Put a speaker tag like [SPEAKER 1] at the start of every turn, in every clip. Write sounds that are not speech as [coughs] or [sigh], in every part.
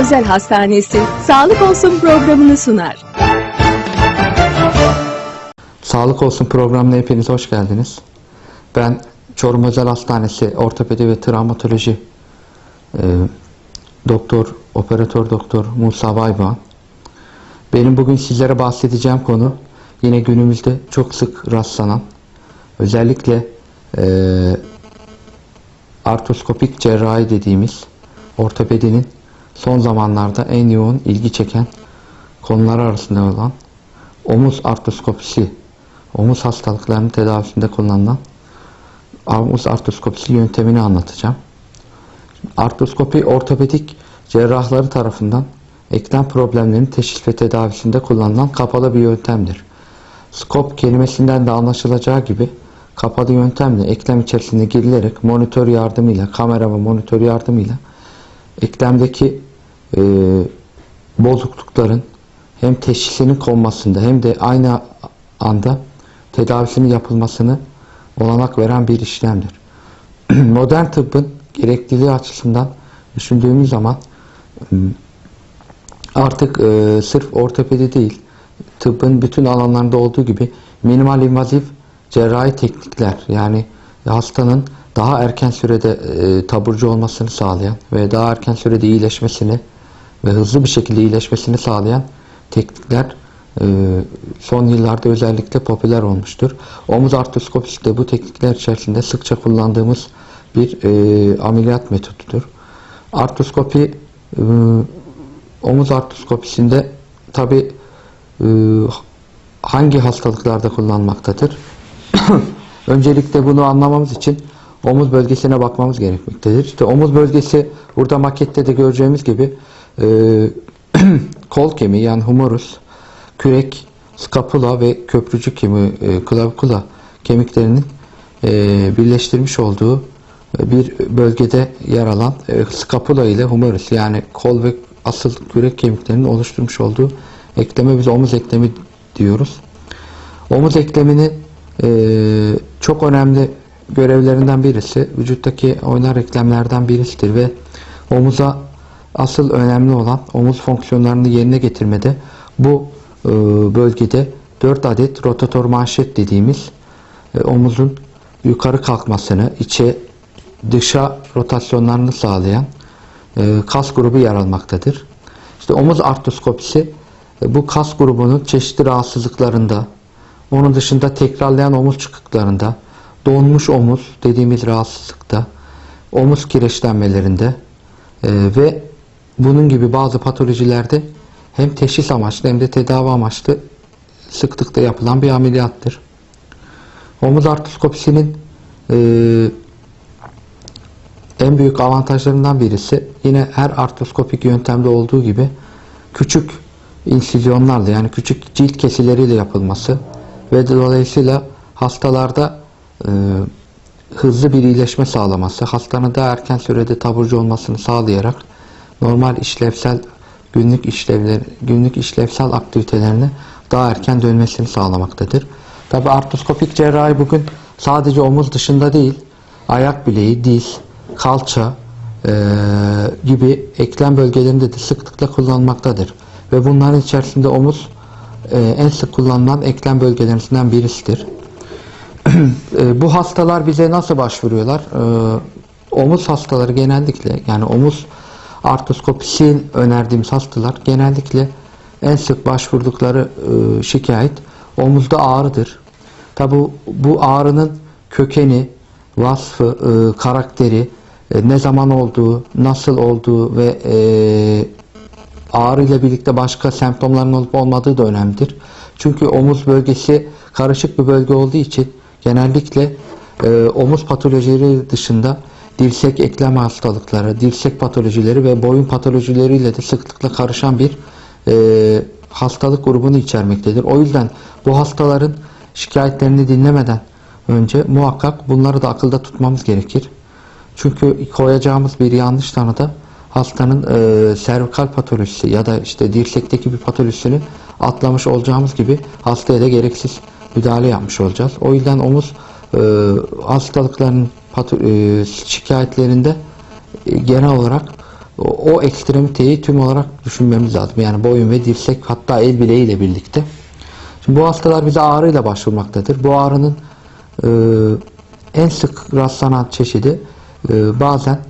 [SPEAKER 1] Özel Hastanesi Sağlık Olsun programını sunar.
[SPEAKER 2] Sağlık Olsun programına hepiniz hoş geldiniz. Ben Çorum Özel Hastanesi Ortopedi ve Travmatoloji e, Doktor, Operatör Doktor Musa Bayban. Benim bugün sizlere bahsedeceğim konu yine günümüzde çok sık rastlanan özellikle e, artroskopik cerrahi dediğimiz ortopedinin son zamanlarda en yoğun ilgi çeken konular arasında olan omuz artroskopisi, omuz hastalıklarının tedavisinde kullanılan omuz artroskopisi yöntemini anlatacağım. Artroskopi ortopedik cerrahları tarafından eklem problemlerinin teşhis ve tedavisinde kullanılan kapalı bir yöntemdir. Skop kelimesinden de anlaşılacağı gibi kapalı yöntemle eklem içerisine girilerek monitör yardımıyla, kamera ve monitör yardımıyla eklemdeki e, bozuklukların hem teşhisinin konmasında hem de aynı anda tedavisinin yapılmasını olanak veren bir işlemdir. [clears throat] Modern tıbbın gerekliliği açısından düşündüğümüz zaman artık e, sırf ortopedi değil, tıbbın bütün alanlarında olduğu gibi minimal invazif cerrahi teknikler yani hastanın daha erken sürede e, taburcu olmasını sağlayan ve daha erken sürede iyileşmesini ve hızlı bir şekilde iyileşmesini sağlayan teknikler e, son yıllarda özellikle popüler olmuştur. Omuz artroskopisi de bu teknikler içerisinde sıkça kullandığımız bir e, ameliyat metodudur. Artroskopi e, omuz artroskopisinde tabi hangi hastalıklarda kullanmaktadır? [coughs] Öncelikle bunu anlamamız için omuz bölgesine bakmamız gerekmektedir. İşte omuz bölgesi burada makette de göreceğimiz gibi e, [clears throat] kol kemiği yani humerus, kürek, skapula ve köprücük kemiği, e, klavikula kemiklerinin e, birleştirmiş olduğu e, bir bölgede yer alan skapula ile humerus yani kol ve asıl kürek kemiklerinin oluşturmuş olduğu ekleme biz omuz eklemi diyoruz. Omuz eklemini çok önemli görevlerinden birisi vücuttaki oynar eklemlerden birisidir ve omuza asıl önemli olan omuz fonksiyonlarını yerine getirmede bu e, bölgede 4 adet rotator manşet dediğimiz e, omuzun yukarı kalkmasını, içe dışa rotasyonlarını sağlayan e, kas grubu yer almaktadır. İşte omuz artroskopisi bu kas grubunun çeşitli rahatsızlıklarında, onun dışında tekrarlayan omuz çıkıklarında, donmuş omuz dediğimiz rahatsızlıkta, omuz kireçlenmelerinde ve bunun gibi bazı patolojilerde hem teşhis amaçlı hem de tedavi amaçlı sıklıkta yapılan bir ameliyattır. Omuz artroskopisinin e, en büyük avantajlarından birisi yine her artroskopik yöntemde olduğu gibi küçük insizyonlarla yani küçük cilt kesileriyle yapılması ve dolayısıyla hastalarda e, hızlı bir iyileşme sağlaması, hastanın daha erken sürede taburcu olmasını sağlayarak normal işlevsel günlük işlevler, günlük işlevsel aktivitelerine daha erken dönmesini sağlamaktadır. Tabi artroskopik cerrahi bugün sadece omuz dışında değil, ayak bileği, diz, kalça e, gibi eklem bölgelerinde de sıklıkla kullanmaktadır. Ve bunların içerisinde omuz e, en sık kullanılan eklem bölgelerinden birisidir. [clears throat] e, bu hastalar bize nasıl başvuruyorlar? E, omuz hastaları genellikle yani omuz artroskopisi önerdiğimiz hastalar genellikle en sık başvurdukları e, şikayet omuzda ağrıdır. Tabi bu, ağrının kökeni, vasfı, e, karakteri, e, ne zaman olduğu, nasıl olduğu ve e, ağrı ile birlikte başka semptomların olup olmadığı da önemlidir. Çünkü omuz bölgesi karışık bir bölge olduğu için genellikle e, omuz patolojileri dışında dirsek eklem hastalıkları, dirsek patolojileri ve boyun patolojileriyle de sıklıkla karışan bir e, hastalık grubunu içermektedir. O yüzden bu hastaların şikayetlerini dinlemeden önce muhakkak bunları da akılda tutmamız gerekir. Çünkü koyacağımız bir yanlış tanıda hastanın e, servikal patolojisi ya da işte dirsekteki bir patolojisini atlamış olacağımız gibi hastaya da gereksiz müdahale yapmış olacağız. O yüzden omuz e, hastalıklarının e, şikayetlerinde e, genel olarak o, ekstremiteyi tüm olarak düşünmemiz lazım. Yani boyun ve dirsek hatta el bileğiyle birlikte. Şimdi bu hastalar bize ağrıyla başvurmaktadır. Bu ağrının e, en sık rastlanan çeşidi e, bazen e,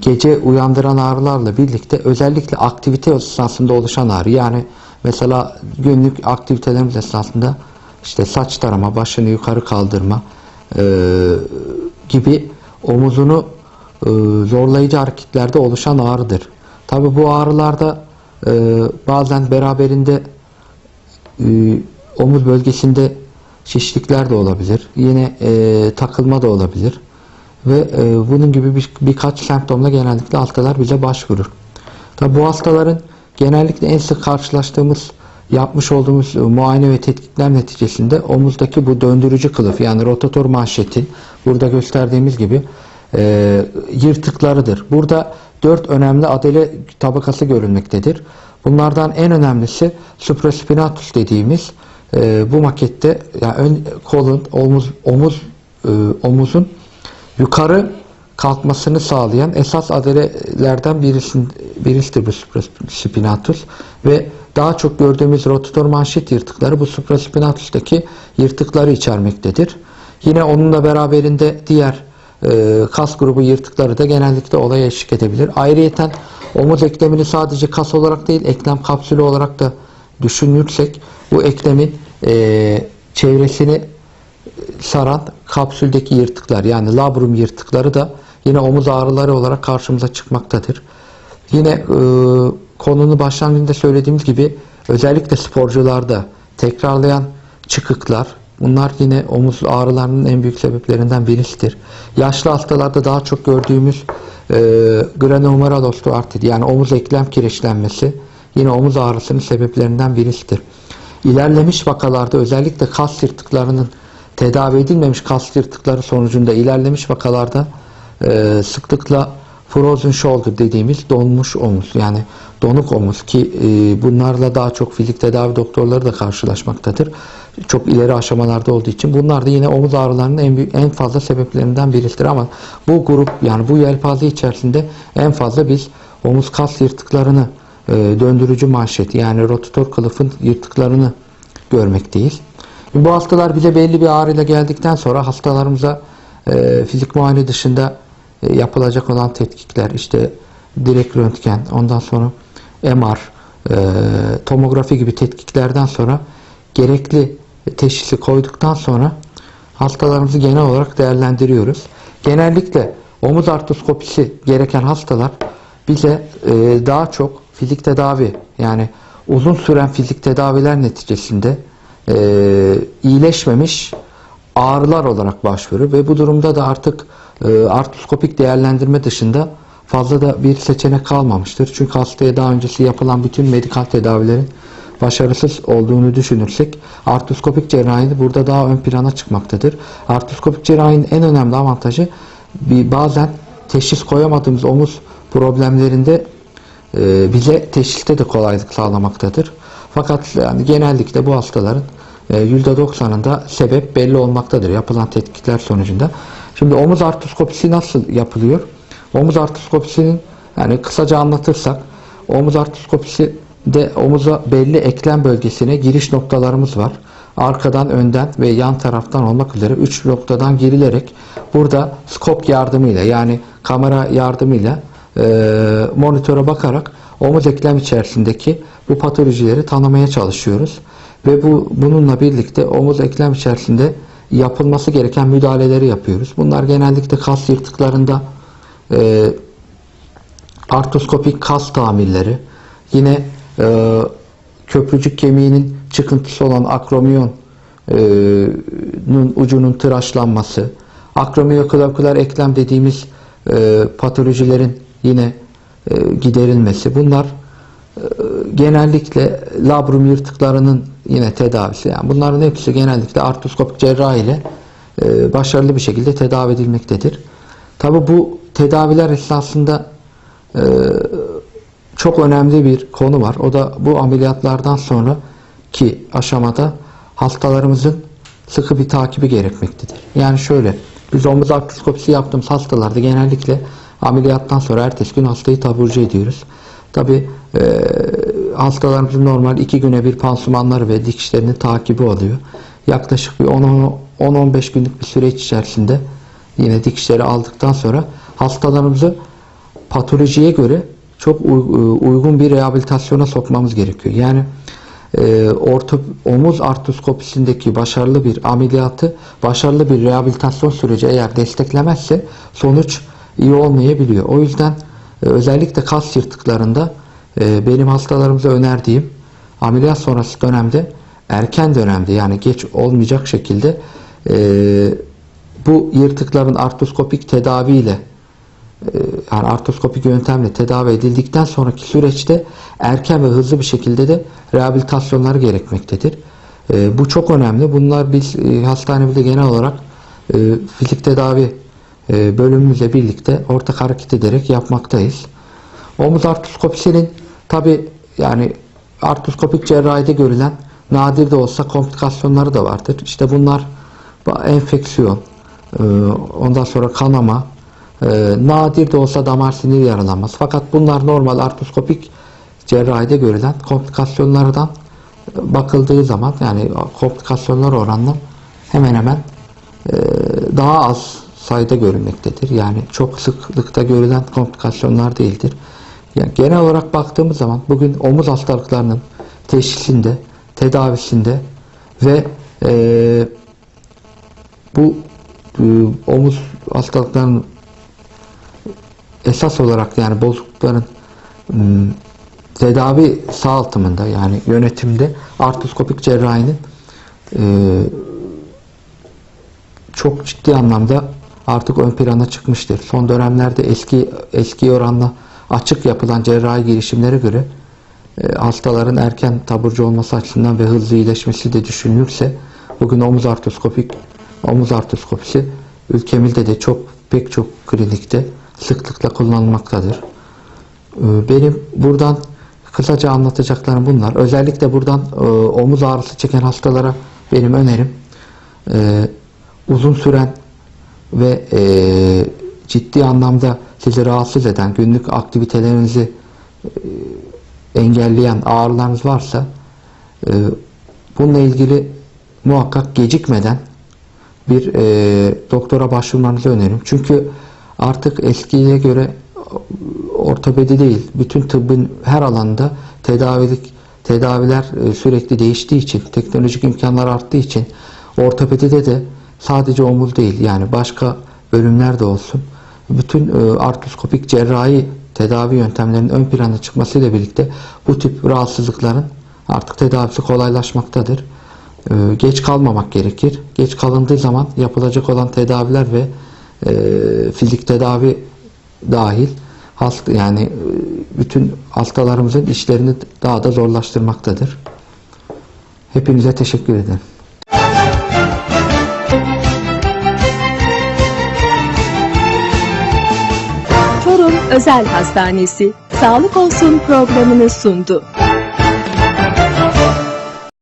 [SPEAKER 2] gece uyandıran ağrılarla birlikte özellikle aktivite esnasında oluşan ağrı. Yani mesela günlük aktivitelerimiz esnasında işte saç tarama, başını yukarı kaldırma e, gibi omuzunu e, zorlayıcı hareketlerde oluşan ağrıdır. Tabi bu ağrılarda e, bazen beraberinde e, omuz bölgesinde şişlikler de olabilir. Yine e, takılma da olabilir. Ve e, bunun gibi bir, birkaç semptomla genellikle hastalar bize başvurur. Tabi bu hastaların genellikle en sık karşılaştığımız yapmış olduğumuz e, muayene ve tetkikler neticesinde omuzdaki bu döndürücü kılıf yani rotator manşetin burada gösterdiğimiz gibi e, yırtıklarıdır. Burada dört önemli adele tabakası görülmektedir. Bunlardan en önemlisi supraspinatus dediğimiz e, bu makette yani ön kolun omuz omuz e, omuzun yukarı kalkmasını sağlayan esas adalelerden birisi, birisidir bu supraspinatus ve daha çok gördüğümüz rotator manşet yırtıkları bu supraspinatus'taki yırtıkları içermektedir. Yine onunla beraberinde diğer e, kas grubu yırtıkları da genellikle olaya eşlik edebilir. Ayrıyeten omuz eklemini sadece kas olarak değil eklem kapsülü olarak da düşünürsek bu eklemin e, çevresini saran kapsüldeki yırtıklar yani labrum yırtıkları da yine omuz ağrıları olarak karşımıza çıkmaktadır. Yine e, konunun başlangıcında söylediğimiz gibi özellikle sporcularda tekrarlayan çıkıklar bunlar yine omuz ağrılarının en büyük sebeplerinden birisidir. Yaşlı hastalarda daha çok gördüğümüz e, glenohumeral osteoartrit yani omuz eklem kireçlenmesi yine omuz ağrısının sebeplerinden birisidir. İlerlemiş vakalarda özellikle kas yırtıklarının tedavi edilmemiş kas yırtıkları sonucunda ilerlemiş vakalarda e, sıklıkla frozen shoulder dediğimiz donmuş omuz yani donuk omuz ki e, bunlarla daha çok fizik tedavi doktorları da karşılaşmaktadır. Çok ileri aşamalarda olduğu için bunlar da yine omuz ağrılarının en, büyük, en fazla sebeplerinden birisidir ama bu grup yani bu yelpaze içerisinde en fazla biz omuz kas yırtıklarını e, döndürücü manşet yani rotator kılıfın yırtıklarını görmekteyiz. Bu hastalar bize belli bir ağrıyla geldikten sonra hastalarımıza e, fizik muayene dışında yapılacak olan tetkikler işte direkt röntgen ondan sonra MR e, tomografi gibi tetkiklerden sonra gerekli teşhisi koyduktan sonra hastalarımızı genel olarak değerlendiriyoruz. Genellikle omuz artroskopisi gereken hastalar bize e, daha çok fizik tedavi yani uzun süren fizik tedaviler neticesinde e, iyileşmemiş ağrılar olarak başvurur ve bu durumda da artık e, artroskopik değerlendirme dışında fazla da bir seçenek kalmamıştır. Çünkü hastaya daha öncesi yapılan bütün medikal tedavilerin başarısız olduğunu düşünürsek artroskopik cerrahi burada daha ön plana çıkmaktadır. Artroskopik cerrahinin en önemli avantajı bir bazen teşhis koyamadığımız omuz problemlerinde e, bize teşhiste de kolaylık sağlamaktadır. Fakat yani genellikle bu hastaların %90'ında sebep belli olmaktadır yapılan tetkikler sonucunda. Şimdi omuz artroskopisi nasıl yapılıyor? Omuz artroskopisinin yani kısaca anlatırsak omuz artroskopisi de omuza belli eklem bölgesine giriş noktalarımız var. Arkadan, önden ve yan taraftan olmak üzere 3 noktadan girilerek burada skop yardımıyla yani kamera yardımıyla e, monitöre bakarak omuz eklem içerisindeki bu patolojileri tanımaya çalışıyoruz. Ve bu bununla birlikte omuz eklem içerisinde yapılması gereken müdahaleleri yapıyoruz. Bunlar genellikle kas yırtıklarında e, artroskopik kas tamirleri, yine e, köprücük kemiğinin çıkıntısı olan akromiyonun ucunun tıraşlanması, akromiyoklavikular eklem dediğimiz e, patolojilerin yine e, giderilmesi. Bunlar e, genellikle labrum yırtıklarının yine tedavisi. Yani bunların hepsi genellikle artroskopik cerrahi ile e, başarılı bir şekilde tedavi edilmektedir. Tabi bu tedaviler esnasında e, çok önemli bir konu var. O da bu ameliyatlardan sonra ki aşamada hastalarımızın sıkı bir takibi gerekmektedir. Yani şöyle biz omuz artroskopisi yaptığımız hastalarda genellikle Ameliyattan sonra ertesi gün hastayı taburcu ediyoruz. Tabi hastalarımızın normal iki güne bir pansumanları ve dikişlerinin takibi oluyor. Yaklaşık bir 10-15 günlük bir süreç içerisinde yine dikişleri aldıktan sonra hastalarımızı patolojiye göre çok uy- uygun bir rehabilitasyona sokmamız gerekiyor. Yani e, orto, omuz artroskopisindeki başarılı bir ameliyatı, başarılı bir rehabilitasyon süreci eğer desteklemezse sonuç iyi olmayabiliyor. O yüzden e, özellikle kas yırtıklarında e, benim hastalarımıza önerdiğim ameliyat sonrası dönemde erken dönemde yani geç olmayacak şekilde e, bu yırtıkların artroskopik tedaviyle e, yani artroskopik yöntemle tedavi edildikten sonraki süreçte erken ve hızlı bir şekilde de rehabilitasyonları gerekmektedir. E, bu çok önemli. Bunlar biz e, hastanemizde genel olarak e, fizik tedavi e, bölümümüzle birlikte ortak hareket ederek yapmaktayız. Omuz artroskopisinin tabi yani artroskopik cerrahide görülen nadir de olsa komplikasyonları da vardır. İşte bunlar enfeksiyon, e, ondan sonra kanama, e, nadir de olsa damar sinir yaralanması. Fakat bunlar normal artroskopik cerrahide görülen komplikasyonlardan e, bakıldığı zaman yani komplikasyonlar oranla hemen hemen daha az sayıda görülmektedir. Yani çok sıklıkta görülen komplikasyonlar değildir. Yani genel olarak baktığımız zaman bugün omuz hastalıklarının teşhisinde, tedavisinde ve e, bu e, omuz hastalıklarının esas olarak yani bozuklukların ım, tedavi sağaltımında yani yönetimde artroskopik cerrahinin e, çok ciddi anlamda artık ön plana çıkmıştır. Son dönemlerde eski eski oranla açık yapılan cerrahi girişimlere göre e, hastaların erken taburcu olması açısından ve hızlı iyileşmesi de düşünülürse bugün omuz artroskopik omuz artroskopisi ülkemizde de çok pek çok klinikte sıklıkla kullanılmaktadır. E, Benim buradan kısaca anlatacaklarım bunlar. Özellikle buradan e, omuz ağrısı çeken hastalara benim önerim uzun süren ve ciddi anlamda sizi rahatsız eden, günlük aktivitelerinizi e, engelleyen ağrılarınız varsa e, bununla ilgili muhakkak gecikmeden bir e, doktora başvurmanızı öneririm. Çünkü artık eskiye göre ortopedi değil, bütün tıbbın her alanda tedavilik tedaviler sürekli değiştiği için, teknolojik imkanlar arttığı için ortopedide de sadece omuz değil yani başka bölümler de olsun. Bütün e, artroskopik cerrahi tedavi yöntemlerinin ön plana çıkmasıyla birlikte bu tip rahatsızlıkların artık tedavisi kolaylaşmaktadır. E, geç kalmamak gerekir. Geç kalındığı zaman yapılacak olan tedaviler ve e, fizik tedavi dahil hasta yani e, bütün hastalarımızın işlerini daha da zorlaştırmaktadır. Hepinize teşekkür ederim.
[SPEAKER 1] Özel Hastanesi Sağlık Olsun programını sundu.